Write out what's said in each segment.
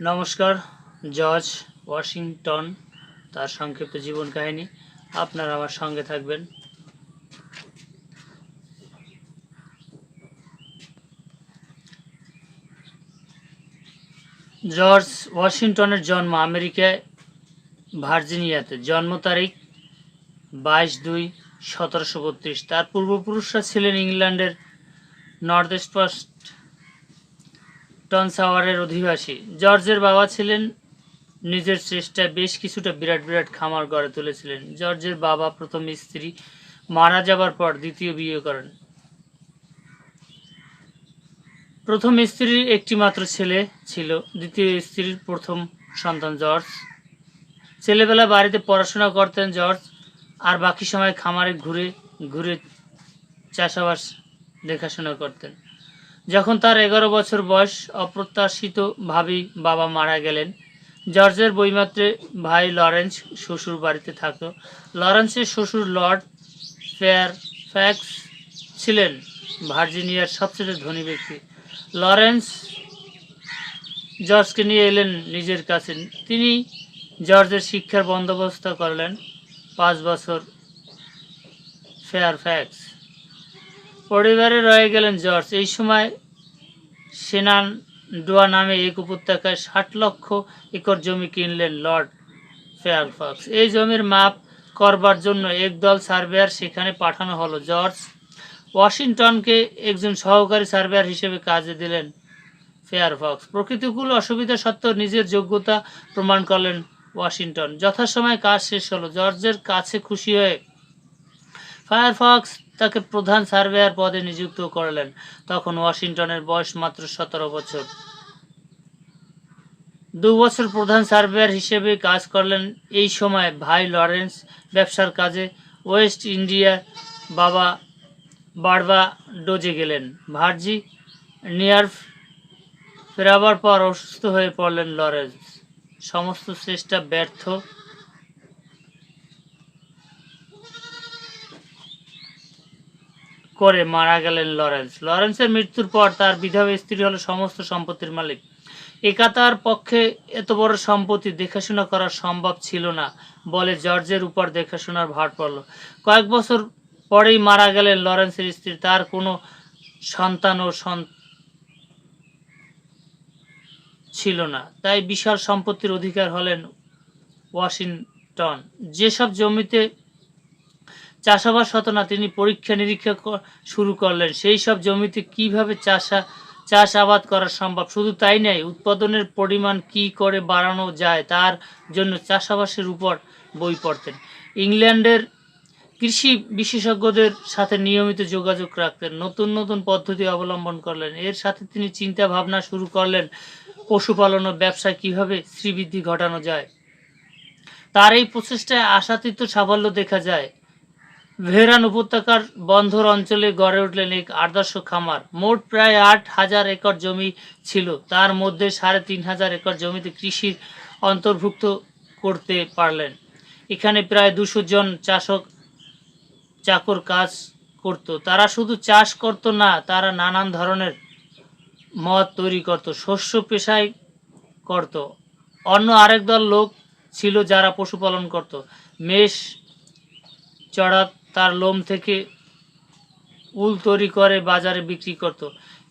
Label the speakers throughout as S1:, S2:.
S1: নমস্কার, George Washington, তার সংক্ষিপ্ত জীবন কাহিনী। আপনারা আমার সঙ্গে থাকবেন। জর্জ ওয়াশিংটনের জন্ম আমেরিকায়, ভার্জিনিয়াতে। জন্ম তারিখ বাইশ দুই সতেরোশো বত্রিশ। তার পূর্বপুরুষরা ছিলেন ইংল্যান্ডের নর্থ ইস্ট ফার্স্ট টনসাওয়ারের অধিবাসী। জর্জের বাবা ছিলেন নিজের চেষ্টায় বেশ কিছুটা বিরাট বিরাট খামার গড়ে তুলেছিলেন। জর্জের বাবা প্রথম স্ত্রী মারা যাবার পর দ্বিতীয় বিয়ে করেন। প্রথম স্ত্রীর একটি মাত্র ছেলে ছিল, দ্বিতীয় স্ত্রীর প্রথম সন্তান জর্জ। ছেলেবেলা বাড়িতে পড়াশোনা করতেন জর্জ, আর বাকি সময় খামারে ঘুরে ঘুরে চাষাবাস দেখাশোনা করতেন। যখন তার এগারো বছর বয়স অপ্রত্যাশিতভাবেই বাবা মারা গেলেন। জর্জের বইমাত্রে ভাই লরেন্স শ্বশুর বাড়িতে থাকতো। লরেন্সের শ্বশুর লর্ড ফেয়ার ফ্যাক্স ছিলেন ভার্জিনিয়ার সবচেয়ে ধনী ব্যক্তি। লরেন্স জর্জকে নিয়ে এলেন নিজের কাছে। তিনি জর্জের শিক্ষার বন্দোবস্ত করলেন পাঁচ বছর ফেয়ার ফ্যাক্স। পরিবারে রয়ে গেলেন জর্জ। এই সময় সেনান ডোয়া নামে এক উপত্যকায় ষাট লক্ষ একর জমি কিনলেন লর্ড ফেয়ারফক্স। এই জমির মাপ করবার জন্য একদল সার্ভেয়ার সেখানে পাঠানো হলো। জর্জ ওয়াশিংটনকে একজন সহকারী সার্ভেয়ার হিসেবে কাজে দিলেন ফেয়ারফক্স। প্রকৃতিকূল অসুবিধা সত্ত্বেও নিজের যোগ্যতা প্রমাণ করলেন ওয়াশিংটন। যথাসময়ে কাজ শেষ হলো। জর্জের কাছে খুশি হয়ে ফায়ারফক্স তাকে প্রধান সার্ভেয়ার পদে নিযুক্ত করলেন। তখন ওয়াশিংটনের বয়স মাত্র সতেরো বছর। দু বছর প্রধান সার্ভেয়ার হিসেবে কাজ করলেন এই সময় ভাই লরেন্স ব্যবসার কাজে। ওয়েস্ট ইন্ডিয়া বাবা বারবা ডোজে গেলেন। ভার্জি নিয়ার ফেরাবার পর অসুস্থ হয়ে পড়লেন লরেন্স। সমস্ত চেষ্টা ব্যর্থ। করে মারা গেলেন লরেন্স। লরেন্সের মৃত্যুর পর তার বিধবা স্ত্রী হলো সমস্ত সম্পত্তির মালিক। একা তার পক্ষে এত বড় সম্পত্তি দেখাশোনা করা সম্ভব ছিল না বলে জর্জের উপর দেখাশোনার ভার পড়ল। কয়েক বছর পরেই মারা গেলেন লরেন্সের স্ত্রী। তার কোনো সন্তান ও ছিল না। তাই বিশাল সম্পত্তির অধিকার হলেন ওয়াশিংটন। যেসব জমিতে চাষাবাস হতো না তিনি পরীক্ষা নিরীক্ষা শুরু করলেন। সেই সব জমিতে কীভাবে চাষা চাষাবাদ করা সম্ভব? শুধু তাই নয়, উৎপাদনের পরিমাণ কি করে বাড়ানো যায় তার জন্য চাষাবাসের উপর বই পড়তেন। ইংল্যান্ডের কৃষি বিশেষজ্ঞদের সাথে নিয়মিত যোগাযোগ রাখতেন, নতুন নতুন পদ্ধতি অবলম্বন করলেন। এর সাথে তিনি চিন্তা ভাবনা শুরু করলেন, পশুপালন ও ব্যবসায় কীভাবে শ্রীবৃদ্ধি ঘটানো যায়। তার এই প্রচেষ্টায় আশাতীত সাফল্য দেখা যায়। ভেরান উপত্যকার বন্ধর অঞ্চলে গড়ে উঠলেন এক আদর্শ খামার। মোট প্রায় আট হাজার একর জমি ছিল। তার মধ্যে সাড়ে তিন হাজার একর জমিতে কৃষির অন্তর্ভুক্ত করতে পারলেন। এখানে প্রায় দুশো জন চাষক চাকর কাজ করত। তারা শুধু চাষ করত না, তারা নানান ধরনের মদ তৈরি করত, শস্য পেশায় করত। অন্য আরেক দল লোক ছিল যারা পশুপালন করত। মেষ চড়া তার লোম থেকে উল তৈরি করে বাজারে বিক্রি করত।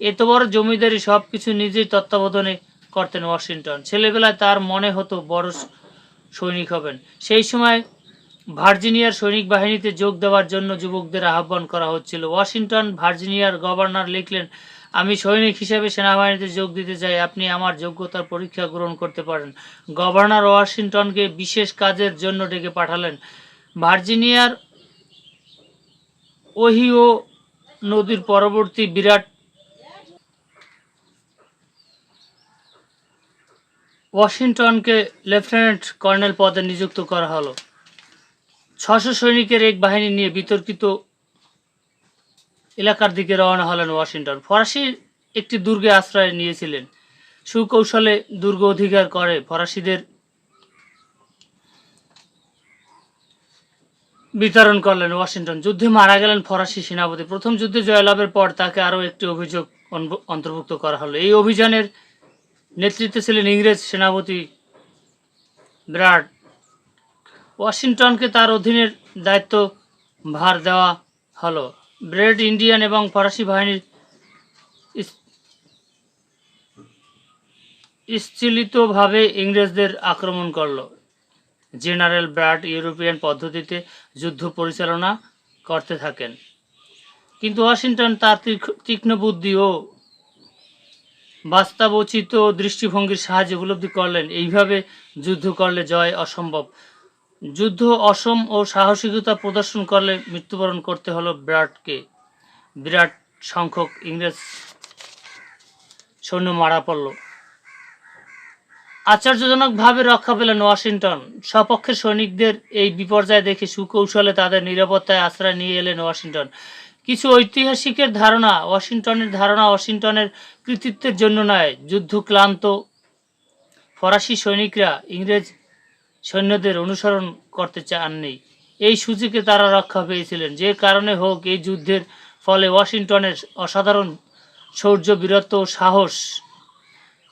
S1: এত বড় জমিদারি সব কিছু নিজেই তত্ত্বাবধানে করতেন ওয়াশিংটন। ছেলেবেলায় তার মনে হতো বড় সৈনিক হবেন। সেই সময় ভার্জিনিয়ার সৈনিক বাহিনীতে যোগ দেওয়ার জন্য যুবকদের আহ্বান করা হচ্ছিল। ওয়াশিংটন ভার্জিনিয়ার গভর্নর লিখলেন, আমি সৈনিক হিসেবে সেনাবাহিনীতে যোগ দিতে চাই। আপনি আমার যোগ্যতার পরীক্ষা গ্রহণ করতে পারেন। গভর্নর ওয়াশিংটনকে বিশেষ কাজের জন্য ডেকে পাঠালেন। ভার্জিনিয়ার ওহিও নদীর পরবর্তী বিরাট ওয়াশিংটনকে লেফটেন্যান্ট কর্নেল পদে নিযুক্ত করা হলো। ছশো সৈনিকের এক বাহিনী নিয়ে বিতর্কিত এলাকার দিকে রওনা হলেন ওয়াশিংটন। ফরাসি একটি দুর্গে আশ্রয় নিয়েছিলেন। সুকৌশলে দুর্গ অধিকার করে ফরাসিদের বিতরণ করলেন ওয়াশিংটন। যুদ্ধে মারা গেলেন ফরাসি সেনাপতি। প্রথম যুদ্ধে জয়লাভের পর তাকে আরও একটি অভিযোগ অন্তর্ভুক্ত করা হলো। এই অভিযানের নেতৃত্বে ছিলেন ইংরেজ সেনাপতি ব্রাড। ওয়াশিংটনকে তার অধীনের দায়িত্ব ভার দেওয়া হলো। ব্রেড ইন্ডিয়ান এবং ফরাসি বাহিনীর স্থিলিতভাবে ইংরেজদের আক্রমণ করল। জেনারেল ব্রাড ইউরোপিয়ান পদ্ধতিতে যুদ্ধ পরিচালনা করতে থাকেন। কিন্তু ওয়াশিংটন তার তীক্ষ্ণ- বুদ্ধি ও বাস্তবোচিত দৃষ্টিভঙ্গির সাহায্যে উপলব্ধি করলেন, এইভাবে যুদ্ধ করলে জয় অসম্ভব। যুদ্ধ অসম ও সাহসিকতা প্রদর্শন করলে মৃত্যুবরণ করতে হলো বিরাটকে বিরাট সংখ্যক ইংরেজ সৈন্য মারা পড়ল। আশ্চর্যজনকভাবে রক্ষা পেলেন ওয়াশিংটন। সপক্ষের সৈনিকদের এই বিপর্যয় দেখে সুকৌশলে তাদের নিরাপত্তায় আশ্রয় নিয়ে এলেন ওয়াশিংটন। কিছু ঐতিহাসিকের ধারণা ওয়াশিংটনের ধারণা ওয়াশিংটনের কৃতিত্বের জন্য নয় যুদ্ধ ক্লান্ত ফরাসি সৈনিকরা ইংরেজ সৈন্যদের অনুসরণ করতে চাননি। এই সুযোগে তারা রক্ষা পেয়েছিলেন। যে কারণে হোক এই যুদ্ধের ফলে ওয়াশিংটনের অসাধারণ শৌর্য বীরত্ব ও সাহস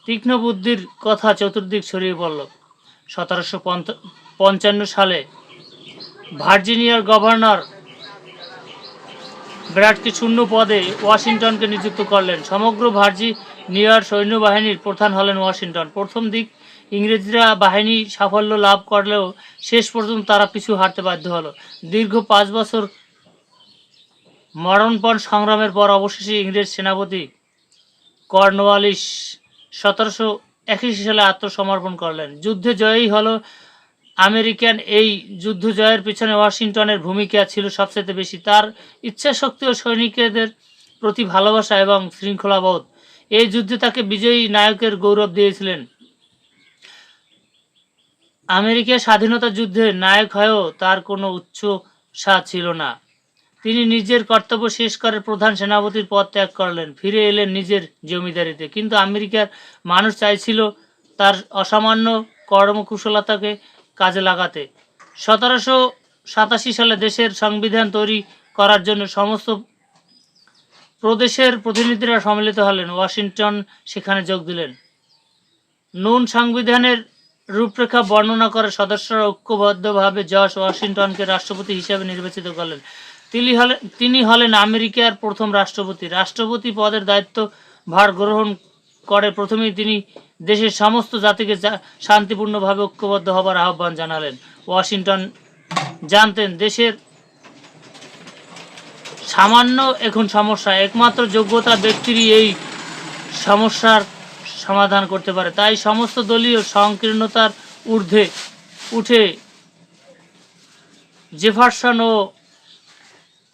S1: তীক্ষ্ণ বুদ্ধির কথা চতুর্দিক ছড়িয়ে পড়ল। সতেরোশো পঞ্চান্ন সালে ভার্জিনিয়ার গভর্নর ব্র্যাডকে শূন্য পদে ওয়াশিংটনকে নিযুক্ত করলেন। সমগ্র ভার্জিনিয়ার সৈন্যবাহিনীর প্রধান হলেন ওয়াশিংটন। প্রথম দিক ইংরেজরা বাহিনী সাফল্য লাভ করলেও শেষ পর্যন্ত তারা পিছু হারতে বাধ্য হলো। দীর্ঘ পাঁচ বছর মরণপণ সংগ্রামের পর অবশেষে ইংরেজ সেনাপতি কর্নওয়ালিস সতেরোশো একাশি সালে আত্মসমর্পণ করলেন। যুদ্ধে জয়ই হলো আমেরিকান এই যুদ্ধ জয়ের পিছনে ওয়াশিংটনের ভূমিকা ছিল সবচেয়ে বেশি। তার ইচ্ছা শক্তি ও সৈনিকদের প্রতি ভালোবাসা এবং শৃঙ্খলাবোধ। এই যুদ্ধে তাকে বিজয়ী নায়কের গৌরব দিয়েছিলেন। আমেরিকা স্বাধীনতা যুদ্ধে নায়ক হয়েও তার কোনো উচ্চসা ছিল না। তিনি নিজের কর্তব্য শেষ করে প্রধান সেনাপতির পদ ত্যাগ করলেন। ফিরে এলেন নিজের জমিদারিতে। কিন্তু আমেরিকার মানুষ চাইছিল তার অসামান্য কর্মকুশলতাকে কাজে লাগাতে। সতেরোশো সাতাশি সালে দেশের সংবিধান তৈরি করার জন্য সমস্ত প্রদেশের প্রতিনিধিরা সম্মিলিত হলেন। ওয়াশিংটন সেখানে যোগ দিলেন। নুন সংবিধানের রূপরেখা বর্ণনা করে সদস্যরা ঐক্যবদ্ধভাবে জর্জ ওয়াশিংটনকে রাষ্ট্রপতি হিসেবে নির্বাচিত করলেন। তিনি হলেন তিনি হলেন আমেরিকার প্রথম রাষ্ট্রপতি। রাষ্ট্রপতি পদের দায়িত্ব ভার গ্রহণ করে প্রথমেই তিনি দেশের সমস্ত জাতিকে শান্তিপূর্ণভাবে ঐক্যবদ্ধ হবার আহ্বান জানালেন। ওয়াশিংটন জানতেন, দেশের সামান্য এখন সমস্যা, একমাত্র যোগ্যতা ব্যক্তিরই এই সমস্যার সমাধান করতে পারে। তাই সমস্ত দলীয় সংকীর্ণতার ঊর্ধ্বে উঠে জেফারসন ও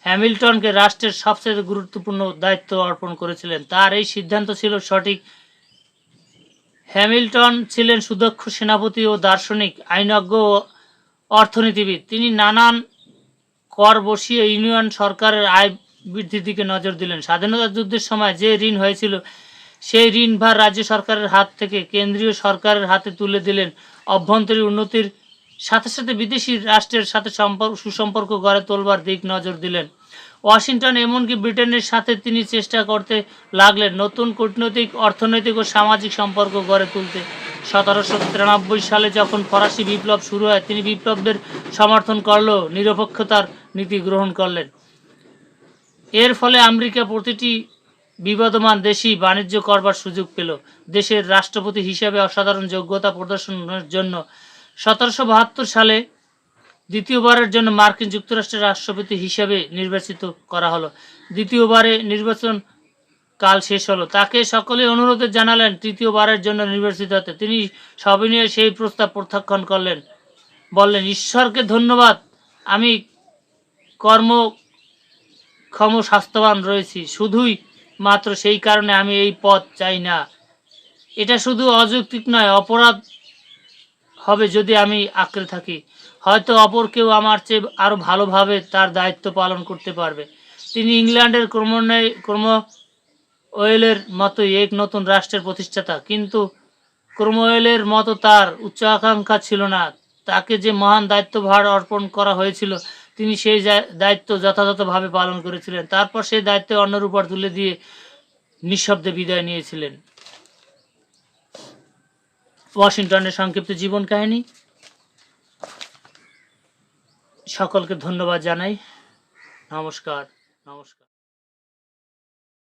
S1: হ্যামিল্টনকে রাষ্ট্রের সবচেয়ে গুরুত্বপূর্ণ দায়িত্ব অর্পণ করেছিলেন। তার এই সিদ্ধান্ত ছিল সঠিক। হ্যামিল্টন ছিলেন সুদক্ষ সেনাপতি ও দার্শনিক, আইনজ্ঞ ও অর্থনীতিবিদ। তিনি নানান কর বসিয়ে ইউনিয়ন সরকারের আয় বৃদ্ধির দিকে নজর দিলেন। স্বাধীনতা যুদ্ধের সময় যে ঋণ হয়েছিল, সেই ঋণ ভার রাজ্য সরকারের হাত থেকে কেন্দ্রীয় সরকারের হাতে তুলে দিলেন। অভ্যন্তরীণ উন্নতির সাথে সাথে বিদেশি রাষ্ট্রের সাথে সম্পর্ক সুসম্পর্ক গড়ে তোলবার দিক নজর দিলেন। ওয়াশিংটন এমনকি ব্রিটেনের সাথে তিনি চেষ্টা করতে লাগলেন নতুন কূটনৈতিক, অর্থনৈতিক ও সামাজিক সম্পর্ক গড়ে তুলতে। সতেরোশো তিরানব্বই সালে যখন ফরাসি বিপ্লব শুরু হয়, তিনি বিপ্লবদের সমর্থন করলেও নিরপেক্ষতার নীতি গ্রহণ করলেন। এর ফলে আমেরিকা প্রতিটি বিবদমান দেশই বাণিজ্য করবার সুযোগ পেল। দেশের রাষ্ট্রপতি হিসেবে অসাধারণ যোগ্যতা প্রদর্শনের জন্য সতেরোশো বাহাত্তর সালে দ্বিতীয়বারের জন্য মার্কিন যুক্তরাষ্ট্রের রাষ্ট্রপতি হিসেবে নির্বাচিত করা হলো। দ্বিতীয়বারে নির্বাচন কাল শেষ হলো। তাকে সকলে অনুরোধ জানালেন, তৃতীয়বারের জন্য নির্বাচিত হতে। তিনি সবিনয়ে সেই প্রস্তাব প্রত্যাখ্যান করলেন। বললেন, ঈশ্বরকে ধন্যবাদ। আমি কর্ম ক্ষম স্বাস্থ্যবান রয়েছি। শুধুই মাত্র সেই কারণে আমি এই পথ চাই না। এটা শুধু অযৌক্তিক নয়, অপরাধ হবে যদি আমি আঁকড়ে থাকি। হয়তো অপর কেউ আমার চেয়ে আরও ভালোভাবে তার দায়িত্ব পালন করতে পারবে। তিনি ইংল্যান্ডের ক্রমান্বয়ে ক্রম ওয়েলের মতোই এক নতুন রাষ্ট্রের প্রতিষ্ঠাতা। কিন্তু ক্রমওয়েলের মতো তার উচ্চ আকাঙ্ক্ষা ছিল না। তাকে যে মহান দায়িত্বভার অর্পণ করা হয়েছিল, তিনি সেই দায়িত্ব যথাযথভাবে পালন করেছিলেন। তারপর সেই দায়িত্ব অন্যের উপর তুলে দিয়ে নিঃশব্দে বিদায় নিয়েছিলেন। ওয়াশিংটনের সংক্ষিপ্ত জীবন কাহিনী। সকলকে ধন্যবাদ জানাই। নমস্কার নমস্কার।